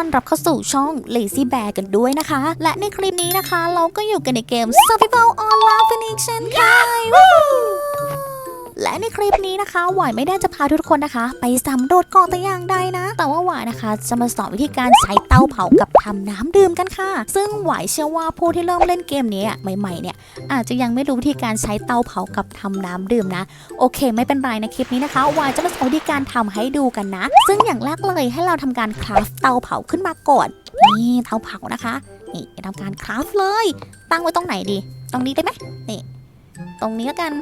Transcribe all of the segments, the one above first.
ต้อนรับเข้าสู่ช่อง Lazy Bear กันด้วยนะคะ และในคลิปนี้นะคะ เราก็อยู่กันในเกม Survival Online Phoenix เช่นเคยวู้ และในคลิปนี้นะคะหวายไม่ได้จะพาทุกคนนะคะ ไปสำรวจเกาะแต่อย่างใดนะ แต่ว่าหวายนะคะ จะมาสอนวิธีการใช้เตาเผากับทำน้ำดื่มกันค่ะ ซึ่งหวายเชื่อว่าผู้ที่เริ่มเล่นเกมนี้ใหม่ๆเนี่ยอาจจะยังไม่รู้วิธีการใช้เตาเผากับทำน้ำดื่มนะ โอเค ไม่เป็นไรนะคลิปนี้นะคะวายจะมาสอนวิธีการทำให้ดูกันนะ ซึ่งอย่างแรกเลยให้เราทำการคราฟเตาเผาขึ้นมาก่อนนี่เตาเผานะคะนี่ทำการคราฟเลย ตั้งไว้ตรงไหนดี ตรงนี้ได้ไหมนี่ ตรงนี้แล้วกัน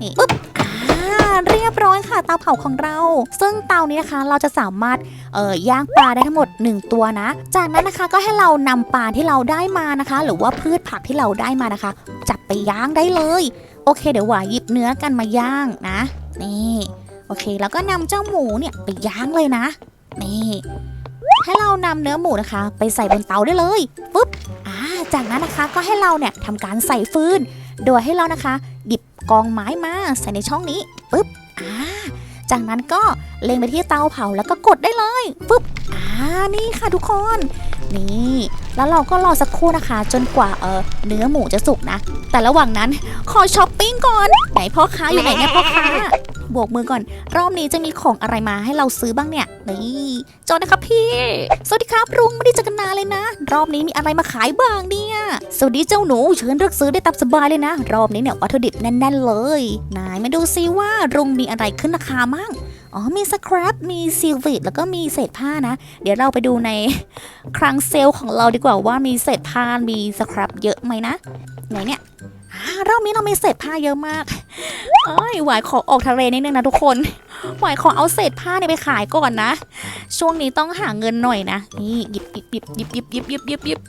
นี่ปึ๊บอ่าเรียบร้อยค่ะเตาเผาของเรา ซึ่งเตานี้นะคะเราจะสามารถเอ่อย่างปลาได้ทั้งหมด 1 ตัวนะ จากนั้นนะคะก็ให้เรานำปลาที่เราได้มานะคะ หรือว่าพืชผักที่เราได้มานะคะ จับไปย่างได้เลย โอเค เดี๋ยวหวายหยิบเนื้อกันมาย่างนะ นี่โอเค แล้วก็นำเจ้าหมูเนี่ยไปย่างเลยนะ นี่ให้เรานำเนื้อหมูนะคะ ไปใส่บนเตาได้เลยปุ๊บ จากนั้นนะคะก็ให้เราเนี่ยทำการใส่ฟืน โดยให้เรานะคะ หยิบกองไม้มาใส่ในช่องนี้ปุ๊บอ่าจากนั้นก็เล็งไปที่เตาเผาแล้วก็กดได้เลยปุ๊บอ่านี่ค่ะทุกคน นี่แล้วเราก็รอสักครู่นะคะ จนกว่าเออเนื้อหมูจะสุกนะ แต่ระหว่างนั้นขอช้อปปิ้งก่อนไหนพ่อค้าอยู่ไหนเนี่ยพ่อค้า บวกมือก่อน รอบนี้จะมีของอะไรมาให้เราซื้อบ้างเนี่ยนี่จอนะครับพี่ สวัสดีครับลุงไม่ได้เจอกันนานเลยนะ รอบนี้มีอะไรมาขายบ้างเนี่ยสวัสดีเจ้าหนูเชิญเลือกซื้อได้ตามสบายเลยนะ รอบนี้เนี่ยวัตถุดิบแน่นๆเลย นายมาดูซิว่าลุงมีอะไรขึ้นราคามั่งอ๋อมีสครับมีซิลวิตแล้วก็มีเศษผ้านะ เดี๋ยวเราไปดูในคลังเซลล์ของเราดีกว่าว่ามีเศษผ้ามีสครับเยอะไหมนะไหนเนี่ย รอบนี้เรามีเศษผ้าเยอะมากเอ้ยหวายขอออกทะเลนิดนึงนะทุกคนหวายขอเอาเศษผ้าเนี่ยไปขายก่อนนะ ช่วงนี้ต้องหาเงินหน่อยนะ นี่หยิบหยิบหยิบหยิบหยิบหยิบหยิบหยิบหยิบ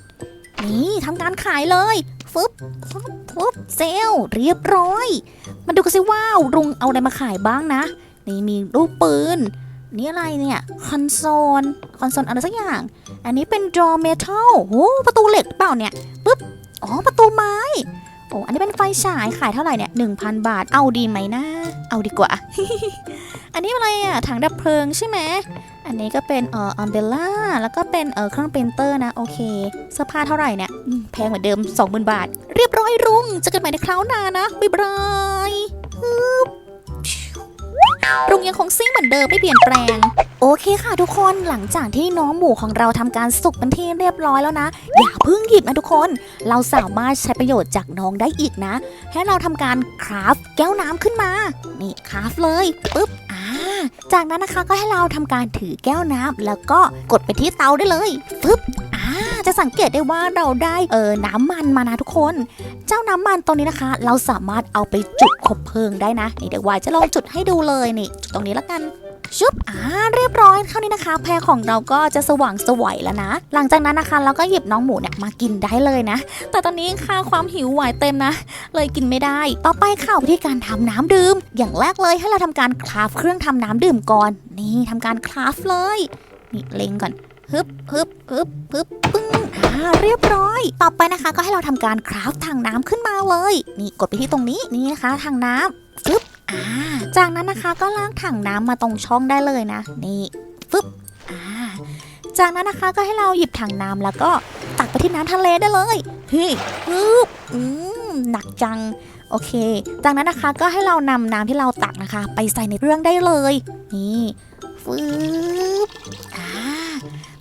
นี่ทำการขายเลยฟึบฟึบฟึบเซลเรียบร้อย มาดูกันสิว่าลุงเอาอะไรมาขายบ้างนะ นี่มีรูปปืนนี่อะไรเนี่ยคอนโซลคอนโซลอะไรสักอย่าง อันนี้เป็น draw metal โอ้ประตูเหล็กเปล่าเนี่ยปุ๊บอ๋อประตูไม้ โอ้อันนี้เป็นไฟฉายขายเท่าไหร่เนี่ย1,000บาทเอาดีไหมนะ เอาดีกว่า อันนี้อะไรอะถังดับเพลิงใช่ไหมอันนี้ก็เป็นเอ่ออัมเบล่าแล้วก็เป็นเอ่อเครื่องปรินเตอร์นะโอเคเสื้อผ้าเท่าไหร่เนี่ยแพงเหมือนเดิม 20,000 บาท เรียบร้อยรุ่งเจอกันใหม่ในคราวหน้านะบ๊ายบาย รุงยังคงซิ่งเหมือนเดิมไม่เปลี่ยนแปลง โอเคค่ะทุกคนหลังจากที่น้องหมูของเราทำการสุกเป็นที่เรียบร้อยแล้วนะ อย่าเพิ่งหยิบนะทุกคน เราสามารถใช้ประโยชน์จากน้องได้อีกนะ ให้เราทำการคราฟแก้วน้ำขึ้นมา นี่คราฟเลยปุ๊บอ่าจากนั้นนะคะก็ให้เราทำการถือแก้วน้ำแล้วก็กดไปที่เตาได้เลยปึ๊บ จะสังเกตได้ว่าเราได้เออน้ำมันมานะทุกคน เจ้าน้ำมันตรงนี้นะคะ เราสามารถเอาไปจุดคบเพลิงได้นะนี่เดี๋ยววายจะลองจุดให้ดูเลยนี่จุดตรงนี้แล้วกันชุบอ่าเรียบร้อยเท่านี้นะคะ แพรของเราก็จะสว่างสวยแล้วนะ หลังจากนั้นนะคะ เราก็หยิบน้องหมูเนี่ยมากินได้เลยนะ แต่ตอนนี้ค่าความหิวไหวเต็มนะ เลยกินไม่ได้ ต่อไปค่ะวิธีการทำน้ำดื่ม อย่างแรกเลยให้เราทำการคราฟเครื่องทำน้ำดื่มก่อน นี่ทำการคราฟเลยนี่เล็งก่อน ฮึบฮึบฮึบฮึบปึ้งอ่าเรียบร้อย ต่อไปนะคะ ก็ให้เราทำการคราฟทางน้ำขึ้นมาเลย นี่กดไปที่ตรงนี้นี่นะคะทางน้ำฟึบอ่าจากนั้นนะคะก็ลากถังน้ำมาตรงช่องได้เลยนะ นี่ฟึบอ่าจากนั้นนะคะก็ให้เราหยิบถังน้ำแล้วก็ตักไปที่น้ำทะเลได้เลยเฮ้ยฟึบอืมหนักจังโอเค จากนั้นนะคะก็ให้เรานำน้ำที่เราตักนะคะ ไปใส่ในเครื่องได้เลย นี่ฟึบ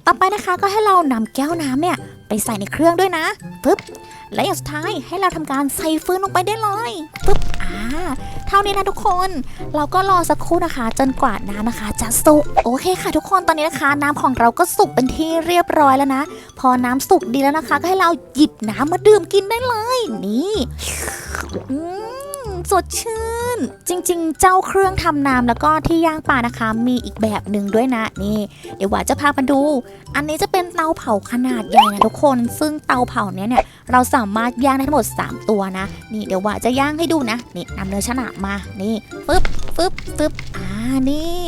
ต่อไปนะคะก็ให้เรานำแก้วน้ำเนี่ยไปใส่ในเครื่องด้วยนะปึ๊บและอย่างสุดท้ายให้เราทำการใส่ฟืนลงไปได้เลยปึ๊บอ่าเท่านี้นะทุกคน เราก็รอสักครู่นะคะ จนกว่าน้ำนะคะ จะสุกโอเคค่ะ ทุกคนตอนนี้นะคะ น้ำของเราก็สุกเป็นที่เรียบร้อยแล้วนะ พอน้ำสุกดีแล้วนะคะ ก็ให้เราหยิบน้ำมาดื่มกินได้เลย นี่อืมสดชื่น จริง ๆ เจ้าเครื่องทำน้ำแล้วก็ที่ย่างปลานะคะ มีอีกแบบหนึ่งด้วยนะนี่ เดี๋ยวว่าจะพามาดู อันนี้จะเป็นเตาเผาขนาดใหญ่นะทุกคน ซึ่งเตาเผาเนี้ยเนี่ยเราสามารถย่างได้ทั้งหมด 3 ตัวนะ นี่เดี๋ยวว่าจะย่างให้ดูนะ นี่นำเนื้อชนะมานี่ปึ๊บปึ๊บปึ๊บอ่านี่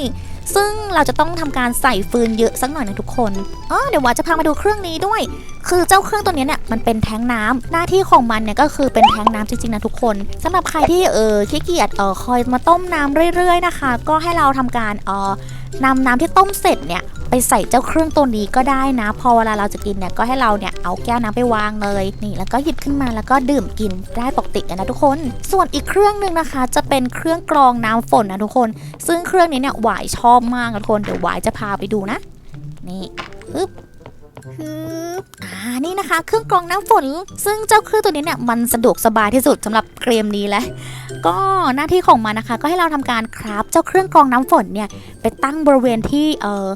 ซึ่งเราจะต้องทำการใส่ฟืนเยอะสักหน่อยนะทุกคนอ๋อเดี๋ยวว่าจะพามาดูเครื่องนี้ด้วย คือเจ้าเครื่องตัวนี้เนี่ยมันเป็นแทงน้ำหน้าที่ของมันเนี่ยก็คือเป็นแทงน้ำจริงๆนะทุกคน สำหรับใครที่เออขี้เกียจเออคอยมาต้มน้ำเรื่อย ๆ นะคะ ก็ให้เราทำการเออนำน้ำที่ต้มเสร็จเนี่ย ไปใส่เจ้าเครื่องตัวนี้ก็ได้นะ พอเวลาเราจะกินเนี่ยก็ให้เราเนี่ยเอาแก้วน้ำไปวางเลยนี่ แล้วก็หยิบขึ้นมาแล้วก็ดื่มกินได้ปกติเลยนะทุกคน ส่วนอีกเครื่องหนึ่งนะคะ จะเป็นเครื่องกรองน้ำฝนนะทุกคน ซึ่งเครื่องนี้เนี่ยหวายชอบมากนะทุกคนเดี๋ยวหวายจะพาไปดูนะ นี่ฮึบฮึบอ่านี่นะคะ เครื่องกรองน้ำฝน ซึ่งเจ้าเครื่องตัวนี้เนี่ยมันสะดวกสบายที่สุดสำหรับเกมนี้แหละก็หน้าที่ของมันนะคะ ก็ให้เราทำการคราฟเจ้าเครื่องกรองน้ำฝนเนี่ยไปตั้งบริเวณที่เออ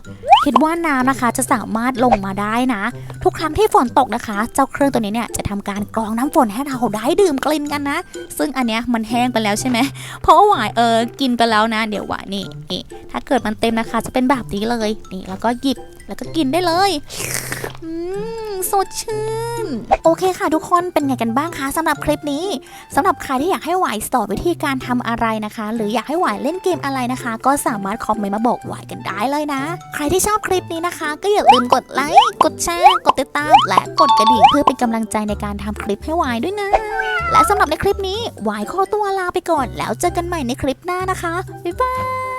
คิดว่าน้ำนะคะจะสามารถลงมาได้นะ ทุกครั้งที่ฝนตกนะคะ เจ้าเครื่องตัวนี้เนี่ยจะทำการกรองน้ำฝนให้เราได้ดื่มกลิ่นกันนะ ซึ่งอันเนี้ยมันแห้งไปแล้วใช่ไหมเพราะว่าหวายเออกินไปแล้วนะ เดี๋ยวหวายนี่นี่ถ้าเกิดมันเต็มนะคะ จะเป็นแบบนี้เลยนี่แล้วก็หยิบแล้วก็กินได้เลยอืมสดชื่น โอเคค่ะทุกคนเป็นไงกันบ้างคะสำหรับคลิปนี้สำหรับใครที่อยากให้หวายสอนวิธีการทำอะไรนะคะ หรืออยากให้หวายเล่นเกมอะไรนะคะ ก็สามารถคอมเมนต์มาบอกหวายกันได้เลยนะ ใครที่ชอบคลิปนี้นะคะ ก็อย่าลืมกดไลค์กดแชร์กดติดตาม และกดกระดิ่งเพื่อเป็นกำลังใจในการทำคลิปให้หวายด้วยนะ และสำหรับในคลิปนี้หวายขอตัวลาไปก่อน แล้วเจอกันใหม่ในคลิปหน้านะคะบ๊ายบาย